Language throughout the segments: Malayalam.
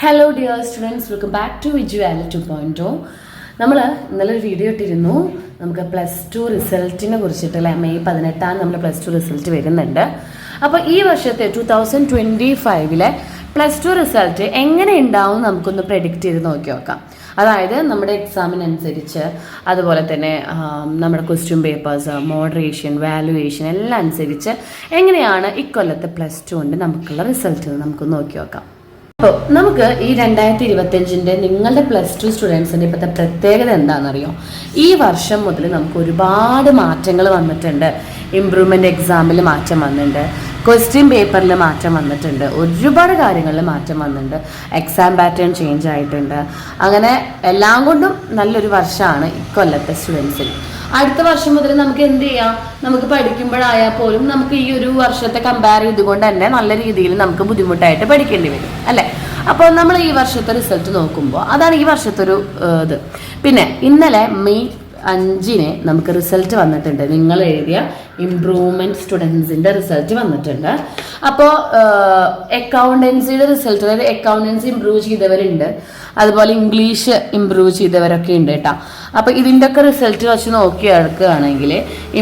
Hello dear students welcome back to visually to point നമ്മൾ ഇന്നലെ ഒരു വീഡിയോ ഇട്ടിരുന്നു. നമുക്ക് പ്ലസ് ടു റിസൾട്ടിനെ കുറിച്ചിട്ട് അല്ലെ മെയ് പതിനെട്ടാം നമ്മൾ പ്ലസ് ടു റിസൾട്ട് വരുന്നുണ്ട്. അപ്പോൾ ഈ വർഷത്തെ ടു തൗസൻഡ് ട്വന്റി ഫൈവിലെ പ്ലസ് ടു റിസൾട്ട് എങ്ങനെ ഉണ്ടാവും നമുക്കൊന്ന് പ്രെഡിക്റ്റ് ചെയ്ത് നോക്കി നോക്കാം. അതായത് നമ്മുടെ എക്സാമിനനുസരിച്ച് അതുപോലെ തന്നെ നമ്മുടെ ക്വസ്റ്റ്യൻ പേപ്പേഴ്സ് മോഡറേഷൻ വാലുവേഷൻ എല്ലാം അനുസരിച്ച് എങ്ങനെയാണ് ഇക്കൊല്ലത്തെ പ്ലസ് ടു കൊണ്ട് നമുക്കുള്ള റിസൾട്ട് നമുക്ക് നോക്കി നോക്കാം. അപ്പോൾ നമുക്ക് ഈ രണ്ടായിരത്തി ഇരുപത്തഞ്ചിന്റെ നിങ്ങളുടെ പ്ലസ് ടു സ്റ്റുഡൻസിന്റെ ഇപ്പോഴത്തെ പ്രത്യേകത എന്താണെന്നറിയോ? ഈ വർഷം മുതൽ നമുക്ക് ഒരുപാട് മാറ്റങ്ങൾ വന്നിട്ടുണ്ട്. ഇമ്പ്രൂവ്മെന്റ് എക്സാമിൽ മാറ്റം വന്നിട്ടുണ്ട്. ക്വസ്റ്റ്യൻ പേപ്പറിൽ മാറ്റം വന്നിട്ടുണ്ട്. ഒരുപാട് കാര്യങ്ങളിൽ മാറ്റം വന്നിട്ടുണ്ട്. എക്സാം പാറ്റേൺ ചേഞ്ച് ആയിട്ടുണ്ട്. അങ്ങനെ എല്ലാം കൊണ്ടും നല്ലൊരു വർഷമാണ് ഇക്കൊല്ലത്തെ സ്റ്റുഡൻസിന് അടുത്ത വർഷം മുതൽ നമുക്ക് എന്ത് ചെയ്യാം? നമുക്ക് പഠിക്കുമ്പോഴായാൽ പോലും നമുക്ക് ഈ ഒരു വർഷത്തെ കമ്പയർ ചെയ്തുകൊണ്ട് തന്നെ നല്ല രീതിയിൽ നമുക്ക് ബുദ്ധിമുട്ടായിട്ട് പഠിക്കേണ്ടി വരും അല്ലേ? അപ്പോൾ നമ്മൾ ഈ വർഷത്തെ റിസൾട്ട് നോക്കുമ്പോൾ അതാണ് ഈ വർഷത്തെ ഒരു ഇത്. പിന്നെ ഇന്നലെ മെയ് അഞ്ചിന് നമുക്ക് റിസൾട്ട് വന്നിട്ടുണ്ട്. നിങ്ങൾ എഴുതിയ ഇംപ്രൂവ്മെന്റ് സ്റ്റുഡൻസിന്റെ റിസൾട്ട് വന്നിട്ടുണ്ട്. അപ്പോൾ അക്കൗണ്ടൻസിയുടെ റിസൾട്ട് അതായത് അക്കൗണ്ടൻസി ഇംപ്രൂവ് ചെയ്തവരുണ്ട്. അതുപോലെ ഇംഗ്ലീഷ് ഇംപ്രൂവ് ചെയ്തവരൊക്കെ ഉണ്ട് കേട്ടോ. അപ്പോൾ ഇതിന്റെ ഒക്കെ റിസൾട്ട് വെച്ച് നോക്കി എടുക്കുകയാണെങ്കിൽ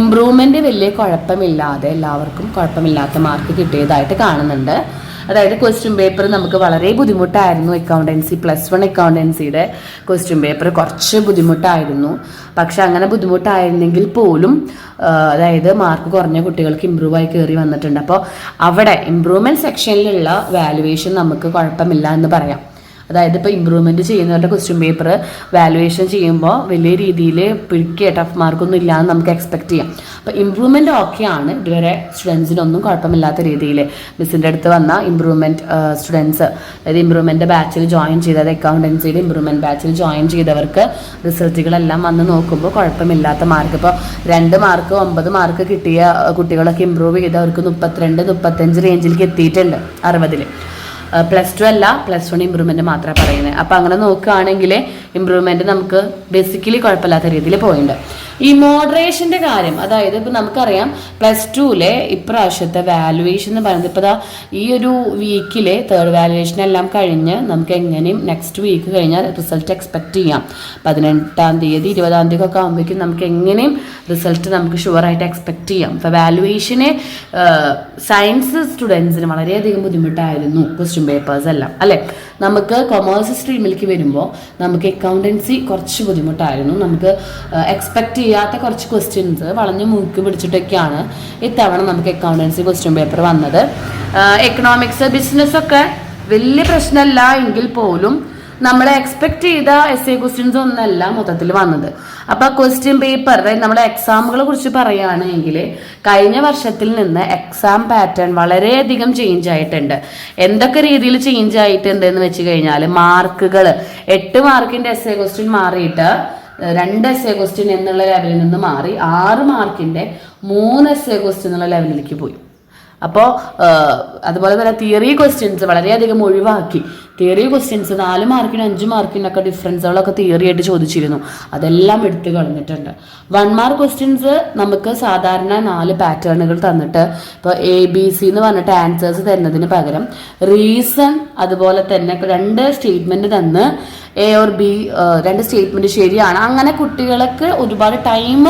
ഇമ്പ്രൂവ്മെന്റ് വലിയ കുഴപ്പമില്ലാതെ എല്ലാവർക്കും കുഴപ്പമില്ലാത്ത മാർക്ക് കിട്ടിയതായിട്ട് കാണുന്നുണ്ട്. അതായത് ക്വസ്റ്റ്യൻ പേപ്പർ നമുക്ക് വളരെ ബുദ്ധിമുട്ടായിരുന്നു അക്കൗണ്ടൻസി പ്ലസ് വൺ അക്കൗണ്ടൻസിയുടെ ക്വസ്റ്റ്യൻ പേപ്പർ കുറച്ച് ബുദ്ധിമുട്ടായിരുന്നു. പക്ഷെ അങ്ങനെ ബുദ്ധിമുട്ടായിരുന്നെങ്കിൽ പോലും അതായത് മാർക്ക് കുറഞ്ഞ കുട്ടികൾക്ക് ഇമ്പ്രൂവ് ആയി കയറി വന്നിട്ടുണ്ട്. അപ്പോൾ അവിടെ ഇമ്പ്രൂവ്മെന്റ് സെക്ഷനിലുള്ള വാലുവേഷൻ നമുക്ക് കുഴപ്പമില്ല എന്ന് പറയാം. അതായത് ഇപ്പോൾ ഇമ്പ്രൂവ്മെന്റ് ചെയ്യുന്നവരുടെ ക്വസ്റ്റ്യൻ പേപ്പർ വാലുവേഷൻ ചെയ്യുമ്പോൾ വലിയ രീതിയിൽ പിടിക്കുക ടഫ് മാർക്കൊന്നും ഇല്ലാന്ന് നമുക്ക് എക്സ്പെക്ട് ചെയ്യാം. അപ്പോൾ ഇമ്പ്രൂവ്മെന്റ് ഓക്കെയാണ് ഇതുവരെ സ്റ്റുഡൻസിനൊന്നും കുഴപ്പമില്ലാത്ത രീതിയിൽ മിസ്സിന്റെ അടുത്ത് വന്ന ഇമ്പ്രൂവ്മെന്റ് സ്റ്റുഡൻസ് അതായത് ഇമ്പ്രൂവ്മെന്റ് ബാച്ചിൽ ജോയിൻ ചെയ്തത് അക്കൗണ്ടൻസിയിൽ ഇമ്പ്രൂവ്മെന്റ് ബാച്ചിൽ ജോയിൻ ചെയ്തവർക്ക് റിസൾട്ടുകളെല്ലാം വന്ന് നോക്കുമ്പോൾ കുഴപ്പമില്ലാത്ത മാർക്ക് ഇപ്പോൾ രണ്ട് മാർക്ക് ഒമ്പത് മാർക്ക് കിട്ടിയ കുട്ടികളൊക്കെ ഇമ്പ്രൂവ് ചെയ്തവർക്ക് മുപ്പത്തിരണ്ട് മുപ്പത്തഞ്ച് റേഞ്ചിലേക്ക് എത്തിയിട്ടുണ്ട് അറുപതിൽ പ്ലസ് ടു അല്ല പ്ലസ് വൺ ഇമ്പ്രൂവ്മെന്റ് മാത്രമേ പറയുന്നത് അപ്പൊ അങ്ങനെ നോക്കുകയാണെങ്കിൽ ഇമ്പ്രൂവ്മെന്റ് നമുക്ക് ബേസിക്കലി കുഴപ്പമില്ലാത്ത രീതിയിൽ പോയിട്ടുണ്ട്. ഈ മോഡറേഷന്റെ കാര്യം അതായത് ഇപ്പം നമുക്കറിയാം പ്ലസ് ടുവിലെ ഇപ്രാവശ്യത്തെ വാലുവേഷൻ എന്ന് പറയുന്നത് ഇപ്പോൾ ഈ ഒരു വീക്കിലെ തേർഡ് വാലുവേഷൻ എല്ലാം കഴിഞ്ഞ് നമുക്ക് എങ്ങനെയും നെക്സ്റ്റ് വീക്ക് കഴിഞ്ഞാൽ റിസൾട്ട് എക്സ്പെക്ട് ചെയ്യാം. പതിനെട്ടാം തീയതി ഇരുപതാം തീയതി ഒക്കെ ആകുമ്പോഴേക്കും നമുക്ക് എങ്ങനെയും റിസൾട്ട് നമുക്ക് ഷുവറായിട്ട് എക്സ്പെക്ട് ചെയ്യാം. ഇപ്പോൾ വാലുവേഷനെ സയൻസ് സ്റ്റുഡൻസിന് വളരെയധികം ബുദ്ധിമുട്ടായിരുന്നു ക്വസ്റ്റ്യൻ പേപ്പേഴ്സ് എല്ലാം. അല്ലേ? നമുക്ക് കൊമേഴ്സ് സ്ട്രീമിലേക്ക് വരുമ്പോൾ നമുക്ക് അക്കൗണ്ടൻസി കുറച്ച് ബുദ്ധിമുട്ടായിരുന്നു. നമുക്ക് എക്സ്പെക്ട് ചെയ്യാത്ത കുറച്ച് ക്വസ്റ്റ്യൻസ് വളഞ്ഞ് മൂക്ക് പിടിച്ചിട്ടൊക്കെയാണ് ഇത്തവണ നമുക്ക് അക്കൗണ്ടൻസി ക്വസ്റ്റ്യൻ പേപ്പർ വന്നത്. എക്കണോമിക്സ് ബിസിനസ് ഒക്കെ വലിയ പ്രശ്നമല്ല എങ്കിൽ പോലും നമ്മൾ എക്സ്പെക്ട് ചെയ്ത എസ് എ ക്വസ്റ്റ്യൻസ് ഒന്നല്ല മൊത്തത്തിൽ വന്നത്. അപ്പൊ ക്വസ്റ്റ്യൻ പേപ്പർ അതായത് നമ്മുടെ എക്സാമുകളെ കുറിച്ച് പറയുകയാണെങ്കിൽ കഴിഞ്ഞ വർഷത്തിൽ നിന്ന് എക്സാം പാറ്റേൺ വളരെയധികം ചേഞ്ച് ആയിട്ടുണ്ട്. എന്തൊക്കെ രീതിയിൽ ചേഞ്ച് ആയിട്ടുണ്ട് എന്ന് വെച്ച് കഴിഞ്ഞാൽ മാർക്കുകൾ എട്ട് മാർക്കിന്റെ എസ് എ ക്വസ്റ്റ്യൻ മാറിയിട്ട് രണ്ട് എസ് എ ക്വസ്റ്റ്യൻ എന്നുള്ള ലെവലിൽ നിന്ന് മാറി ആറ് മാർക്കിന്റെ മൂന്ന് എസ് എ ക്വസ്റ്റ്യൻ എന്നുള്ള ലെവലിലേക്ക് പോയി. അപ്പോൾ അതുപോലെ തന്നെ തിയറി ക്വസ്റ്റ്യൻസ് വളരെയധികം ഒഴിവാക്കി. തിയറി ക്വസ്റ്റ്യൻസ് നാല് മാർക്കിനും അഞ്ച് മാർക്കിനൊക്കെ ഡിഫറൻസുകളൊക്കെ തിയറി ആയിട്ട് ചോദിച്ചിരുന്നു. അതെല്ലാം എടുത്തു കളഞ്ഞിട്ടുണ്ട്. വൺ മാർക്ക് ക്വസ്റ്റ്യൻസ് നമുക്ക് സാധാരണ നാല് പാറ്റേണുകൾ തന്നിട്ട് ഇപ്പോൾ എ ബി സി എന്ന് പറഞ്ഞിട്ട് ആൻസേഴ്സ് തരുന്നതിന് പകരം റീസൺ അതുപോലെ തന്നെ രണ്ട് സ്റ്റേറ്റ്മെന്റ് തന്ന് എ ഓർ ബി രണ്ട് സ്റ്റേറ്റ്മെന്റ് ശരിയാണ്. അങ്ങനെ കുട്ടികൾക്ക് ഒരുപാട് ടൈം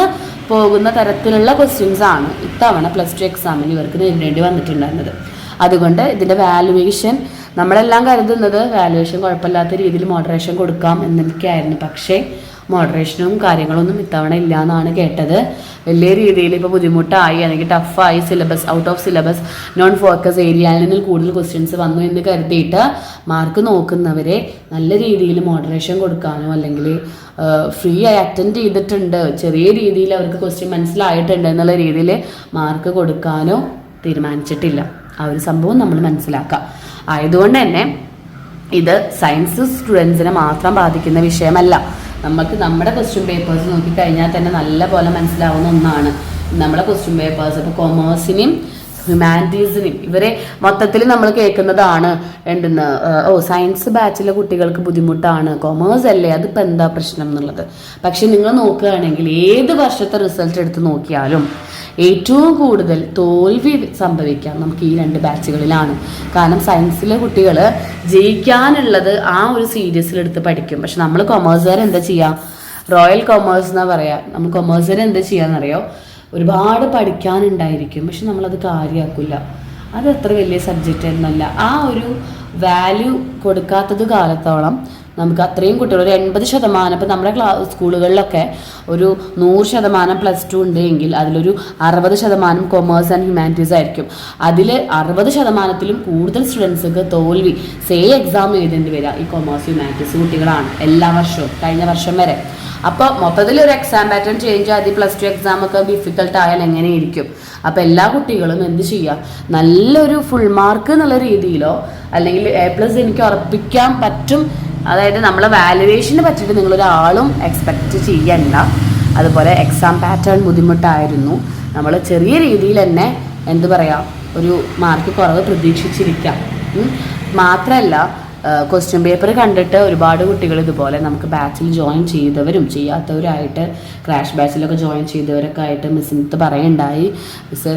പോകുന്ന തരത്തിലുള്ള ക്വസ്റ്റ്യൻസ് ആണ് ഇത്തവണ പ്ലസ് ടു എക്സാമിന് ഇവർക്ക് നേരിടേണ്ടി വന്നിട്ടുണ്ടായിരുന്നത്. അതുകൊണ്ട് ഇതിന്റെ വാലുവേഷൻ നമ്മളെല്ലാം കരുതുന്നത് വാലുവേഷൻ കുഴപ്പമില്ലാത്ത രീതിയിൽ മോഡറേഷൻ കൊടുക്കാം എന്നൊക്കെയായിരുന്നു പക്ഷേ മോഡറേഷനും കാര്യങ്ങളൊന്നും ഇത്തവണ ഇല്ല എന്നാണ് കേട്ടത്. വലിയ രീതിയിൽ ഇപ്പോൾ ബുദ്ധിമുട്ടായി അല്ലെങ്കിൽ ടഫായി syllabus out of syllabus non focus ഏരിയയിൽ നിന്ന് കൂടുതൽ ക്വസ്റ്റ്യൻസ് വന്നു എന്ന് കരുതിയിട്ട് മാർക്ക് നോക്കുന്നവരെ നല്ല രീതിയിൽ മോഡറേഷൻ കൊടുക്കാനോ അല്ലെങ്കിൽ ഫ്രീ ആയി അറ്റൻഡ് ചെയ്തിട്ടുണ്ട്. ചെറിയ രീതിയിൽ അവർക്ക് ക്വസ്റ്റ്യൻ മനസ്സിലായിട്ടുണ്ട് എന്നുള്ള രീതിയിൽ മാർക്ക് കൊടുക്കാനോ തീരുമാനിച്ചിട്ടില്ല. ആ ഒരു സംഭവം നമ്മൾ മനസ്സിലാക്കാം. ആയതുകൊണ്ട് തന്നെ ഇത് സയൻസ് സ്റ്റുഡൻസിനെ മാത്രം ബാധിക്കുന്ന വിഷയമല്ല. നമുക്ക് നമ്മുടെ ക്വസ്റ്റ്യൻ പേപ്പേഴ്സ് നോക്കിക്കഴിഞ്ഞാൽ തന്നെ നല്ല പോലെ മനസ്സിലാവുന്ന ഒന്നാണ്. നമ്മുടെ ക്വസ്റ്റ്യൻ പേപ്പേഴ്സ് ഇപ്പോൾ കൊമേഴ്സിനെയും ഹ്യൂമാനിറ്റീസിനെയും ഇവരെ മൊത്തത്തിൽ നമ്മൾ കേൾക്കുന്നതാണ് എന്തെന്ന് ഓ സയൻസ് ബാച്ചിലെ കുട്ടികൾക്ക് ബുദ്ധിമുട്ടാണ്. കൊമേഴ്സ് അല്ലേ? അതിപ്പോൾ എന്താ പ്രശ്നം എന്നുള്ളത്. പക്ഷെ നിങ്ങൾ നോക്കുകയാണെങ്കിൽ ഏത് വർഷത്തെ റിസൾട്ട് എടുത്ത് നോക്കിയാലും ഏറ്റവും കൂടുതൽ തോൽവി സംഭവിക്കാം നമുക്ക് ഈ രണ്ട് ബാച്ചുകളിലാണ്. കാരണം സയൻസിലെ കുട്ടികൾ ജയിക്കാനുള്ളത് ആ ഒരു സീരിയസിലെടുത്ത് പഠിക്കും. പക്ഷെ നമ്മൾ കൊമേഴ്സുകാർ എന്താ ചെയ്യുക റോയൽ കൊമേഴ്സ് എന്നാ പറയാ? നമ്മൾ കൊമേഴ്സുകാർ എന്താ ചെയ്യാന്നറിയോ? ഒരുപാട് പഠിക്കാനുണ്ടായിരിക്കും. പക്ഷെ നമ്മളത് കാര്യമാക്കില്ല അത് അത്ര വലിയ സബ്ജക്റ്റ് ഒന്നല്ല ആ ഒരു വാല്യൂ കൊടുക്കാത്തത് കാലത്തോളം നമുക്ക് അത്രയും കുട്ടികൾ ഒരു എൺപത് ശതമാനം ഇപ്പം നമ്മുടെ ക്ലാ സ്കൂളുകളിലൊക്കെ ഒരു നൂറ് ശതമാനം പ്ലസ് ടു ഉണ്ട് എങ്കിൽ അതിലൊരു അറുപത് ശതമാനം കൊമേഴ്സ് ആൻഡ് ഹ്യൂമാനിറ്റീസ് ആയിരിക്കും. അതിൽ അറുപത് ശതമാനത്തിലും കൂടുതൽ സ്റ്റുഡൻസുക്ക് തോൽവി സേ എക്സാം എഴുതേണ്ടി വരിക ഈ കൊമേഴ്സ് ഹ്യൂമാനിറ്റീസ് കുട്ടികളാണ് എല്ലാ വർഷവും കഴിഞ്ഞ വർഷം വരെ. അപ്പോൾ മൊത്തത്തിൽ ഒരു എക്സാം പാറ്റേൺ ചേഞ്ച് ആദ്യ പ്ലസ് ടു എക്സാം ഒക്കെ ഡിഫിക്കൽട്ട് ആയാൽ എങ്ങനെയിരിക്കും അപ്പോൾ എല്ലാ കുട്ടികളും എന്ത് ചെയ്യുക? നല്ലൊരു ഫുൾ മാർക്ക് എന്നുള്ള രീതിയിലോ അല്ലെങ്കിൽ എ പ്ലസ് എനിക്ക് ഉറപ്പിക്കാൻ പറ്റും. അതായത് നമ്മളെ വാലുവേഷന് പറ്റിയിട്ട് നിങ്ങളൊരാളും എക്സ്പെക്റ്റ് ചെയ്യണ്ട. അതുപോലെ എക്സാം പാറ്റേൺ ബുദ്ധിമുട്ടായിരുന്നു. നമ്മൾ ചെറിയ രീതിയിൽ തന്നെ എന്ത് പറയാം ഒരു മാർക്ക് കുറവ് പ്രതീക്ഷിച്ചിരിക്കാം. മാത്രമല്ല ക്വസ്റ്റ്യൻ പേപ്പർ കണ്ടിട്ട് ഒരുപാട് കുട്ടികൾ ഇതുപോലെ നമുക്ക് ബാച്ചിൽ ജോയിൻ ചെയ്തവരും ചെയ്യാത്തവരായിട്ട് ക്രാഷ് ബാച്ചിലൊക്കെ ജോയിൻ ചെയ്തവരൊക്കെ ആയിട്ട് മിസ്സിനത്ത് പറയുണ്ടായി. മിസ്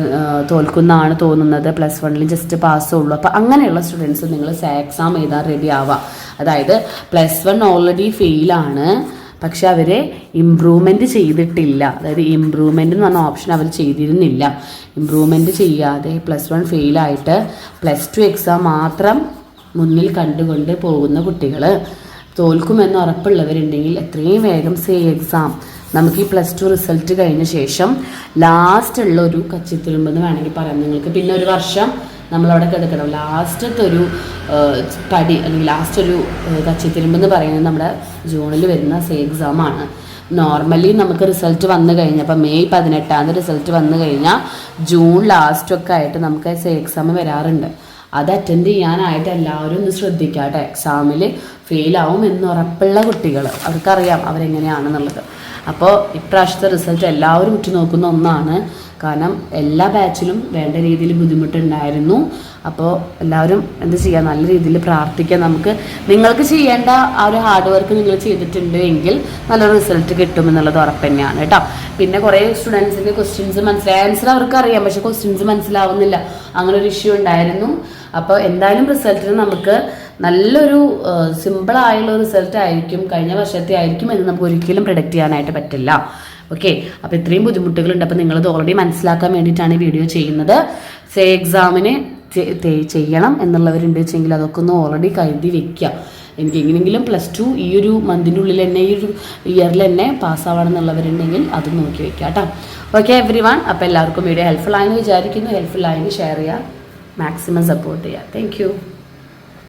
തോൽക്കുന്നതാണ് തോന്നുന്നത്. പ്ലസ് വണ്ണിൽ ജസ്റ്റ് പാസ്സേ ഉള്ളൂ. അപ്പോൾ അങ്ങനെയുള്ള സ്റ്റുഡൻസ് നിങ്ങൾ എക്സാം എഴുതാൻ റെഡി ആവാം. അതായത് പ്ലസ് വൺ ഓൾറെഡി ഫെയിലാണ് പക്ഷെ അവരെ ഇമ്പ്രൂവ്മെന്റ് ചെയ്തിട്ടില്ല. അതായത് ഇമ്പ്രൂവ്മെന്റ് എന്ന് പറഞ്ഞ ഓപ്ഷൻ അവർ ചെയ്തിരുന്നില്ല. ഇമ്പ്രൂവ്മെന്റ് ചെയ്യാതെ പ്ലസ് വൺ ഫെയിലായിട്ട് പ്ലസ് ടു എക്സാം മാത്രം മുന്നിൽ കണ്ടുകൊണ്ട് പോകുന്ന കുട്ടികൾ തോൽക്കുമെന്ന് ഉറപ്പുള്ളവരുണ്ടെങ്കിൽ എത്രയും വേഗം സേ എക്സാം നമുക്ക് ഈ പ്ലസ് ടു റിസൾട്ട് കഴിഞ്ഞ ശേഷം ലാസ്റ്റ് ഉള്ള ഒരു കച്ചിത്തുരുമ്പെന്ന് വേണമെങ്കിൽ പറയാം. നിങ്ങൾക്ക് പിന്നെ ഒരു വർഷം നമ്മളവിടെ കിടക്കണം. ലാസ്റ്റത്തെ ഒരു പടി അല്ലെങ്കിൽ ലാസ്റ്റ് ഒരു കച്ചിത്തിരുമ്പെന്ന് പറയുന്നത് നമ്മുടെ ജൂണിൽ വരുന്ന സേ എക്സാം ആണ്. നോർമലി നമുക്ക് റിസൾട്ട് വന്നു കഴിഞ്ഞാൽ അപ്പം മെയ് പതിനെട്ടാം തീയതി റിസൾട്ട് വന്നു കഴിഞ്ഞാൽ ജൂൺ ലാസ്റ്റൊക്കെ ആയിട്ട് നമുക്ക് സേ എക്സാം വരാറുണ്ട്. അത് അറ്റൻഡ് ചെയ്യാനായിട്ട് എല്ലാവരും ഒന്ന് ശ്രദ്ധിക്കാട്ടെ. എക്സാമിൽ ഫെയിലാവും എന്ന് ഉറപ്പുള്ള കുട്ടികൾ. അവർക്കറിയാം അവരെങ്ങനെയാണെന്നുള്ളത്. അപ്പോൾ ഇപ്രാവശ്യത്തെ റിസൾട്ട് എല്ലാവരും ഉറ്റു നോക്കുന്ന ഒന്നാണ്. കാരണം എല്ലാ ബാച്ചിലും വേണ്ട രീതിയിൽ ബുദ്ധിമുട്ടുണ്ടായിരുന്നു. അപ്പോൾ എല്ലാവരും എന്ത് ചെയ്യുക നല്ല രീതിയിൽ പ്രാർത്ഥിക്കുക നമുക്ക്. നിങ്ങൾക്ക് ചെയ്യേണ്ട ആ ഒരു ഹാർഡ് വർക്ക് നിങ്ങൾ ചെയ്തിട്ടുണ്ട് എങ്കിൽ നല്ലൊരു റിസൾട്ട് കിട്ടുമെന്നുള്ളത് ഉറപ്പ് തന്നെയാണ് കേട്ടോ. പിന്നെ കുറേ സ്റ്റുഡൻസിന്റെ ക്വസ്റ്റ്യൻസ് മനസ്സിലായി. ആൻസർ അവർക്ക് അറിയാം പക്ഷേ ക്വസ്റ്റ്യൻസ് മനസ്സിലാവുന്നില്ല. അങ്ങനെ ഒരു ഇഷ്യൂ ഉണ്ടായിരുന്നു. അപ്പോൾ എന്തായാലും റിസൾട്ടിന് നമുക്ക് നല്ലൊരു സിമ്പിളായുള്ള റിസൾട്ട് ആയിരിക്കും കഴിഞ്ഞ വർഷത്തെ ആയിരിക്കും എന്ന് നമുക്ക് ഒരിക്കലും പ്രൊഡക്റ്റ് ചെയ്യാനായിട്ട് പറ്റില്ല. ഓക്കെ അപ്പോൾ ഇത്രയും ബുദ്ധിമുട്ടുകളുണ്ട്. അപ്പോൾ നിങ്ങളത് ഓൾറെഡി മനസ്സിലാക്കാൻ വേണ്ടിയിട്ടാണ് ഈ വീഡിയോ ചെയ്യുന്നത്. സേ എക്സാമിന് ചെയ്യണം എന്നുള്ളവരുണ്ട് വെച്ചെങ്കിൽ അതൊക്കെ ഒന്ന് ഓൾറെഡി കരുതി വെക്കുക. എനിക്ക് എങ്ങനെയെങ്കിലും പ്ലസ് ടു ഈ ഒരു മന്തിന്റെ ഉള്ളിൽ തന്നെ ഈ ഒരു ഇയറിൽ തന്നെ പാസ്സാവണം എന്നുള്ളവരുണ്ടെങ്കിൽ അത് നോക്കി വെക്കുക കേട്ടോ. ഓക്കെ എവറി വൺ അപ്പോൾ എല്ലാവർക്കും വീഡിയോ ഹെൽപ്ഫുൾ ആയെന്ന് വിചാരിക്കുന്നു. ഹെൽപ്ഫുൾ ആയെന്ന് ഷെയർ ചെയ്യുക. മാക്സിമം സപ്പോർട്ട് ചെയ്യുക താങ്ക്